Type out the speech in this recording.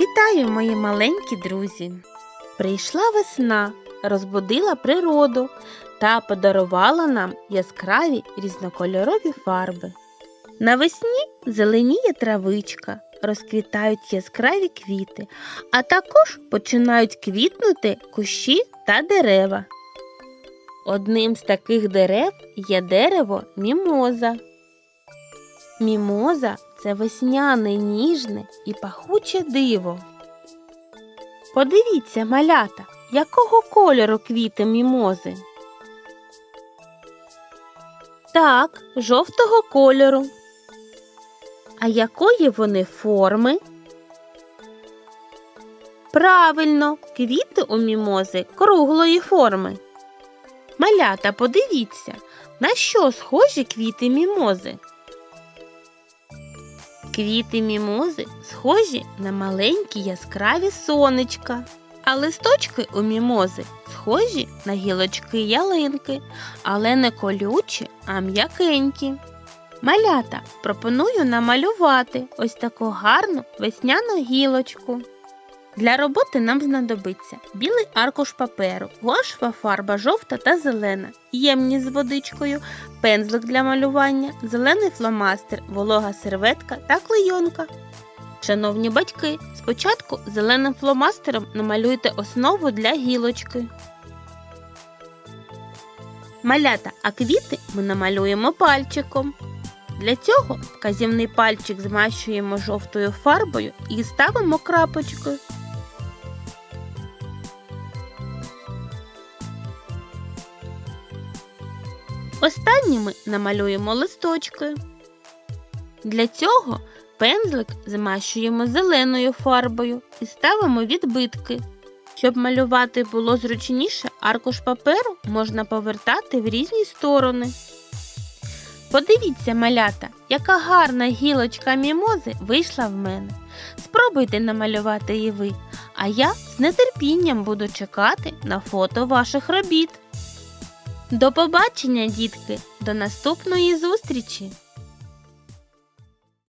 Вітаю, мої маленькі друзі! Прийшла весна, розбудила природу та подарувала нам яскраві різнокольорові фарби. Навесні зеленіє травичка, розквітають яскраві квіти, а також починають квітнути кущі та дерева. Одним з таких дерев є дерево мімоза. Мімоза це весняне, ніжне і пахуче диво. Подивіться, малята, якого кольору квіти мімози? Так, жовтого кольору. А якої вони форми? Правильно, квіти у мімози круглої форми. Малята, подивіться, на що схожі квіти мімози? Квіти мімози схожі на маленькі яскраві сонечка, а листочки у мімози схожі на гілочки ялинки, але не колючі, а м'якенькі. Малята пропоную намалювати ось таку гарну весняну гілочку. Для роботи нам знадобиться білий аркуш паперу, гуашева фарба жовта та зелена, ємність з водичкою, пензлик для малювання, зелений фломастер, волога серветка та клейонка. Шановні батьки, спочатку зеленим фломастером намалюйте основу для гілочки. Малята, а квіти ми намалюємо пальчиком. Для цього вказівний пальчик змащуємо жовтою фарбою і ставимо крапочкою. Останніми намалюємо листочки. Для цього пензлик змащуємо зеленою фарбою і ставимо відбитки. Щоб малювати було зручніше, аркуш паперу можна повертати в різні сторони. Подивіться, малята, яка гарна гілочка мімози вийшла в мене. Спробуйте намалювати і ви, а я з нетерпінням буду чекати на фото ваших робіт. До побачення, дітки, до наступної зустрічі!